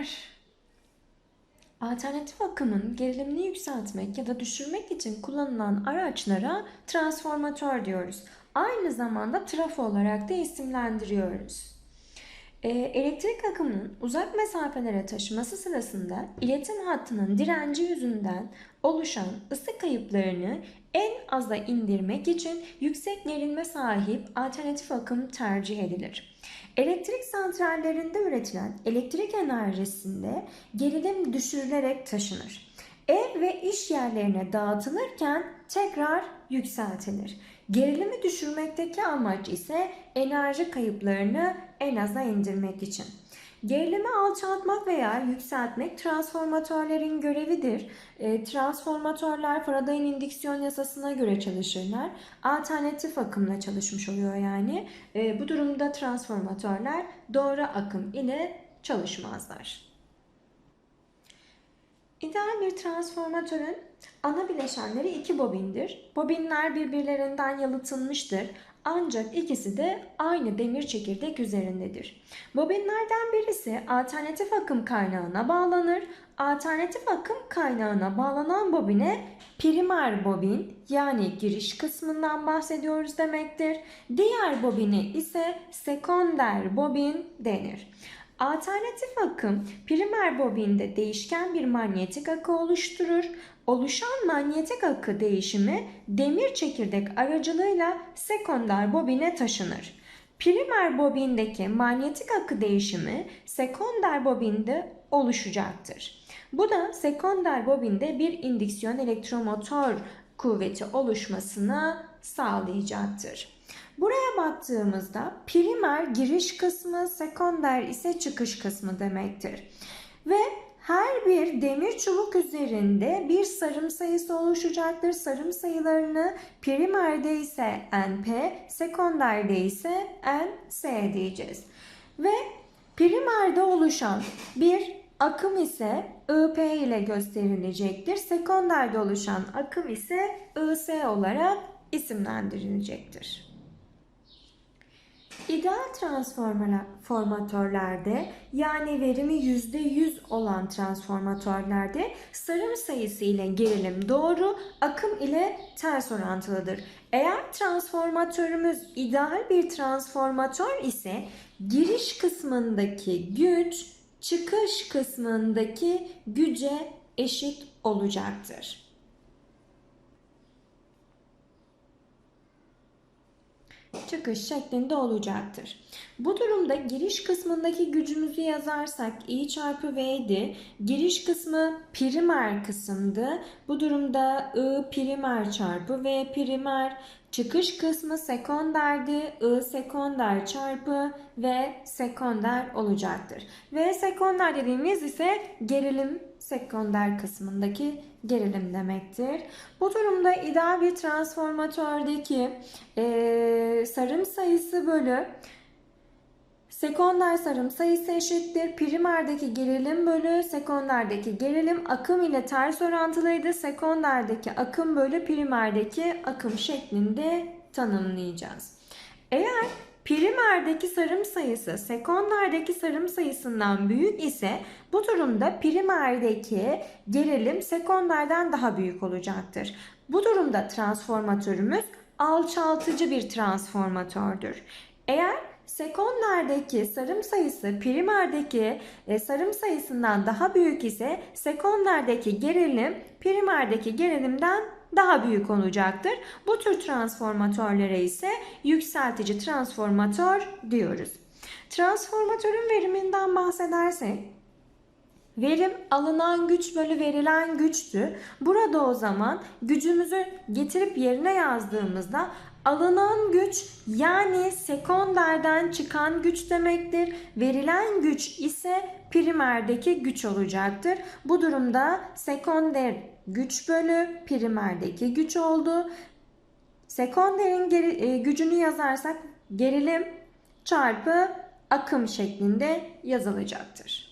Transformatörler. Alternatif akımın gerilimini yükseltmek ya da düşürmek için kullanılan araçlara transformatör diyoruz. Aynı zamanda trafo olarak da isimlendiriyoruz. Ee, elektrik akımının uzak mesafelere taşıması sırasında iletim hattının direnci yüzünden oluşan ısı kayıplarını en aza indirmek için yüksek gerilime sahip alternatif akım tercih edilir. Elektrik santrallerinde üretilen elektrik enerjisinde gerilim düşürülerek taşınır. Ev ve iş yerlerine dağıtılırken tekrar yükseltilir. Gerilimi düşürmekteki amaç ise enerji kayıplarını en aza indirmek için. Gerilimi alçaltmak veya yükseltmek transformatörlerin görevidir. E, transformatörler Faraday'ın indüksiyon yasasına göre çalışırlar. Alternatif akımla çalışmış oluyor yani. E, bu durumda transformatörler doğru akım ile çalışmazlar. İdeal bir transformatörün ana bileşenleri iki bobindir. Bobinler birbirlerinden yalıtılmıştır. Ancak ikisi de aynı demir çekirdek üzerindedir. Bobinlerden birisi alternatif akım kaynağına bağlanır. Alternatif akım kaynağına bağlanan bobine primer bobin yani giriş kısmından bahsediyoruz demektir. Diğer bobine ise sekonder bobin denir. Alternatif akım primer bobinde değişken bir manyetik akı oluşturur. Oluşan manyetik akı değişimi demir çekirdek aracılığıyla sekonder bobine taşınır. Primer bobindeki manyetik akı değişimi sekonder bobinde oluşacaktır. Bu da sekonder bobinde bir indüksiyon elektromotor kuvveti oluşmasını sağlayacaktır. Buraya baktığımızda primer giriş kısmı, sekonder ise çıkış kısmı demektir. Ve her bir demir çubuk üzerinde bir sarım sayısı oluşacaktır. Sarım sayılarını primerde ise NP, sekonderde ise NS diyeceğiz. Ve primerde oluşan bir akım ise IP ile gösterilecektir. Sekonderde oluşan akım ise IS olarak isimlendirilecektir. İdeal transformatörlerde yani verimi %100 olan transformatörlerde sarım sayısı ile gerilim doğru, akım ile ters orantılıdır. Eğer transformatörümüz ideal bir transformatör ise giriş kısmındaki güç çıkış kısmındaki güce eşit olacaktır. Çıkış şeklinde olacaktır. Bu durumda giriş kısmındaki gücümüzü yazarsak I çarpı V'di. Giriş kısmı primer kısımdı. Bu durumda I primer çarpı V primer. Çıkış kısmı sekonderdi. I sekonder çarpı V sekonder olacaktır. V sekonder dediğimiz ise gerilim sekonder kısmındaki gerilim demektir. Bu durumda ideal bir transformatördeki e, sarım sayısı bölü sekonder sarım sayısı eşittir. Primerdeki gerilim bölü sekonderdeki gerilim akım ile ters orantılıydı. Sekonderdeki akım bölü primerdeki akım şeklinde tanımlayacağız. Eğer Primerdeki sarım sayısı sekonderdeki sarım sayısından büyük ise bu durumda primerdeki gerilim sekonderden daha büyük olacaktır. Bu durumda transformatörümüz alçaltıcı bir transformatördür. Eğer sekonderdeki sarım sayısı primerdeki e, sarım sayısından daha büyük ise sekonderdeki gerilim primerdeki gerilimden daha büyük olacaktır. Bu tür transformatörlere ise yükseltici transformatör diyoruz. Transformatörün veriminden bahsedersek Verim alınan güç bölü verilen güçtü. Burada o zaman gücümüzü getirip yerine yazdığımızda alınan güç yani sekonderden çıkan güç demektir. Verilen güç ise primerdeki güç olacaktır. Bu durumda sekonder güç bölü primerdeki güç oldu. Sekonderin geri, e, gücünü yazarsak gerilim çarpı akım şeklinde yazılacaktır.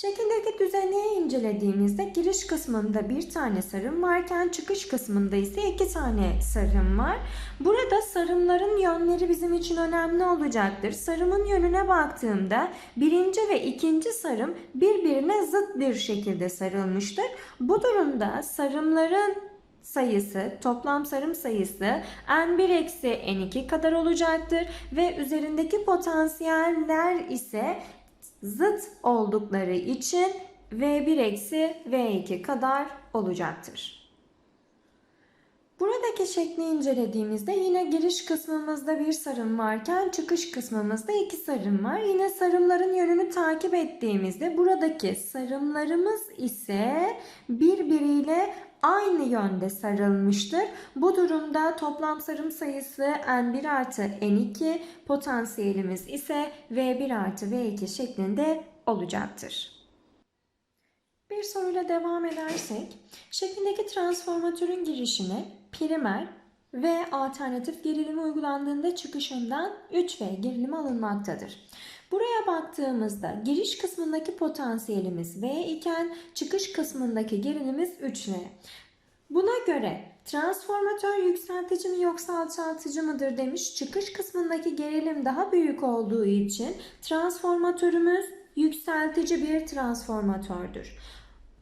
Şekildeki düzeni incelediğimizde giriş kısmında bir tane sarım varken çıkış kısmında ise iki tane sarım var. Burada sarımların yönleri bizim için önemli olacaktır. Sarımın yönüne baktığımda birinci ve ikinci sarım birbirine zıt bir şekilde sarılmıştır. Bu durumda sarımların sayısı, toplam sarım sayısı n1 eksi n2 kadar olacaktır ve üzerindeki potansiyeller ise zıt oldukları için V1 eksi V2 kadar olacaktır. Buradaki şekli incelediğimizde yine giriş kısmımızda bir sarım varken çıkış kısmımızda iki sarım var. Yine sarımların yönünü takip ettiğimizde buradaki sarımlarımız ise birbiriyle aynı yönde sarılmıştır. Bu durumda toplam sarım sayısı N1 artı N2 potansiyelimiz ise V1 artı V2 şeklinde olacaktır. Bir soruyla devam edersek, şeklindeki transformatörün girişine primer ve alternatif gerilimi uygulandığında çıkışından 3V gerilim alınmaktadır. Buraya baktığımızda giriş kısmındaki potansiyelimiz V iken çıkış kısmındaki gerilimimiz 3V. Buna göre transformatör yükseltici mi yoksa alçaltıcı mıdır demiş. Çıkış kısmındaki gerilim daha büyük olduğu için transformatörümüz yükseltici bir transformatördür.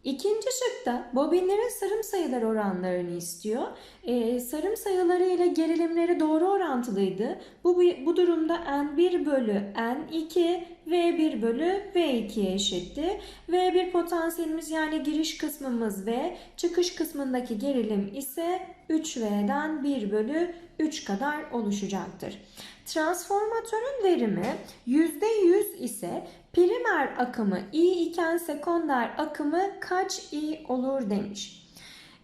İkinci şıkta bobinlerin sarım sayıları oranlarını istiyor. Ee, sarım sayıları ile gerilimleri doğru orantılıydı. Bu, bu durumda N1 bölü N2 V1 bölü V2'ye eşitti. V1 potansiyelimiz yani giriş kısmımız V, çıkış kısmındaki gerilim ise 3V'den 1 bölü 3 kadar oluşacaktır. Transformatörün verimi %100 ise primer akımı I iken sekonder akımı kaç I olur demiş.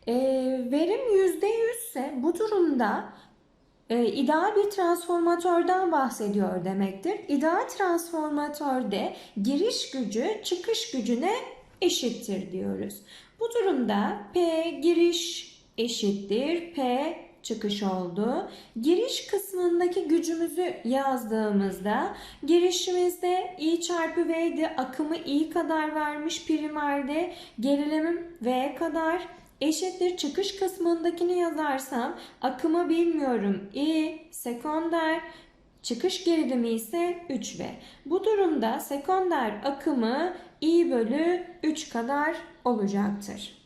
E, verim %100 ise bu durumda e, ideal bir transformatörden bahsediyor demektir. İdeal transformatörde giriş gücü çıkış gücüne eşittir diyoruz. Bu durumda P giriş eşittir P çıkış oldu. Giriş kısmındaki gücümüzü yazdığımızda girişimizde I çarpı V'di. Akımı I kadar vermiş primerde. Gerilimim V kadar eşittir çıkış kısmındakini yazarsam akımı bilmiyorum. I sekonder çıkış gerilimi ise 3V. Bu durumda sekonder akımı I bölü 3 kadar olacaktır.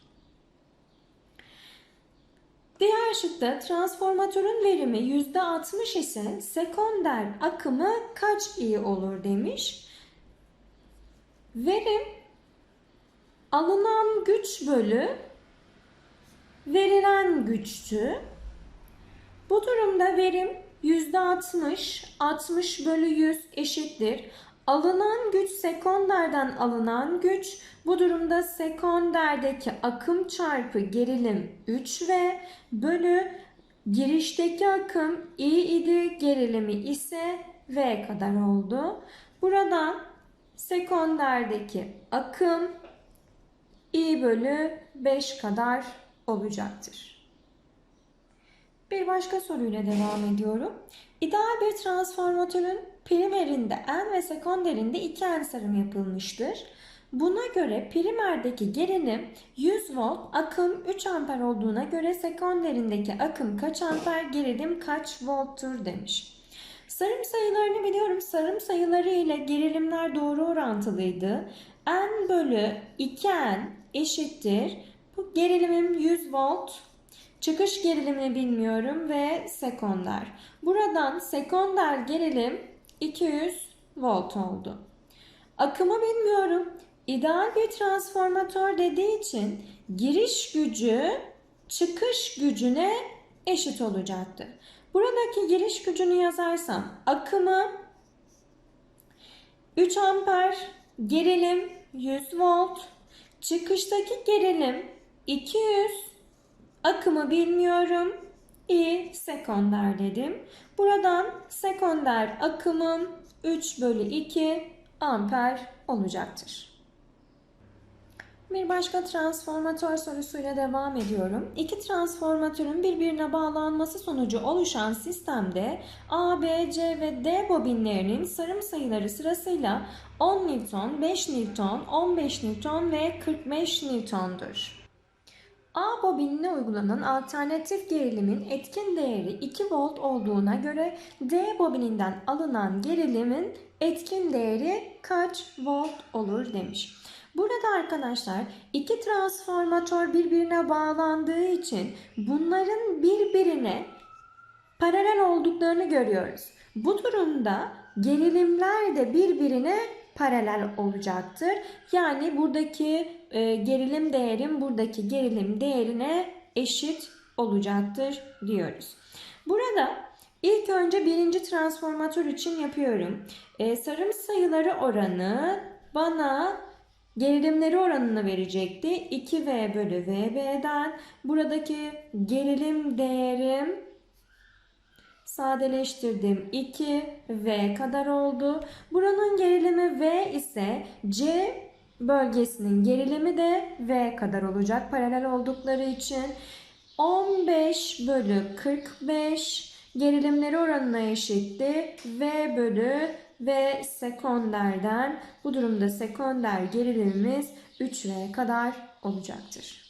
Diğer şıkta transformatörün verimi %60 ise sekonder akımı kaç iyi olur demiş. Verim alınan güç bölü verilen güçtü. Bu durumda verim %60, 60 bölü 100 eşittir. Alınan güç sekonderden alınan güç. Bu durumda sekonderdeki akım çarpı gerilim 3 v bölü girişteki akım I idi gerilimi ise V kadar oldu. Buradan sekonderdeki akım I bölü 5 kadar olacaktır. Bir başka soruyla devam ediyorum. İdeal bir transformatörün primerinde N ve sekonderinde 2 N sarım yapılmıştır. Buna göre primerdeki gerilim 100 volt, akım 3 amper olduğuna göre sekonderindeki akım kaç amper, gerilim kaç volttur demiş. Sarım sayılarını biliyorum. Sarım sayıları ile gerilimler doğru orantılıydı. N bölü 2N eşittir. Bu gerilimim 100 volt. Çıkış gerilimini bilmiyorum ve sekonder. Buradan sekonder gerilim 200 volt oldu. Akımı bilmiyorum. İdeal bir transformatör dediği için giriş gücü çıkış gücüne eşit olacaktı. Buradaki giriş gücünü yazarsam akımı 3 amper, gerilim 100 volt, çıkıştaki gerilim 200, akımı bilmiyorum. I sekonder dedim. Buradan sekonder akımım 3 bölü 2 amper olacaktır. Bir başka transformatör sorusuyla devam ediyorum. İki transformatörün birbirine bağlanması sonucu oluşan sistemde A, B, C ve D bobinlerinin sarım sayıları sırasıyla 10 Newton, 5 Newton, 15 Newton ve 45 Newton'dur. A bobinine uygulanan alternatif gerilimin etkin değeri 2 volt olduğuna göre D bobininden alınan gerilimin etkin değeri kaç volt olur demiş. Burada arkadaşlar iki transformatör birbirine bağlandığı için bunların birbirine paralel olduklarını görüyoruz. Bu durumda gerilimler de birbirine paralel olacaktır. Yani buradaki e, gerilim değerim buradaki gerilim değerine eşit olacaktır diyoruz. Burada ilk önce birinci transformatör için yapıyorum. E, sarım sayıları oranı bana gerilimleri oranını verecekti. 2V bölü VB'den buradaki gerilim değerim sadeleştirdim 2V kadar oldu. Buranın gerilimi V ise C bölgesinin gerilimi de V kadar olacak paralel oldukları için. 15 bölü 45 gerilimleri oranına eşitti. V bölü ve sekonderden bu durumda sekonder gerilimimiz 3V kadar olacaktır.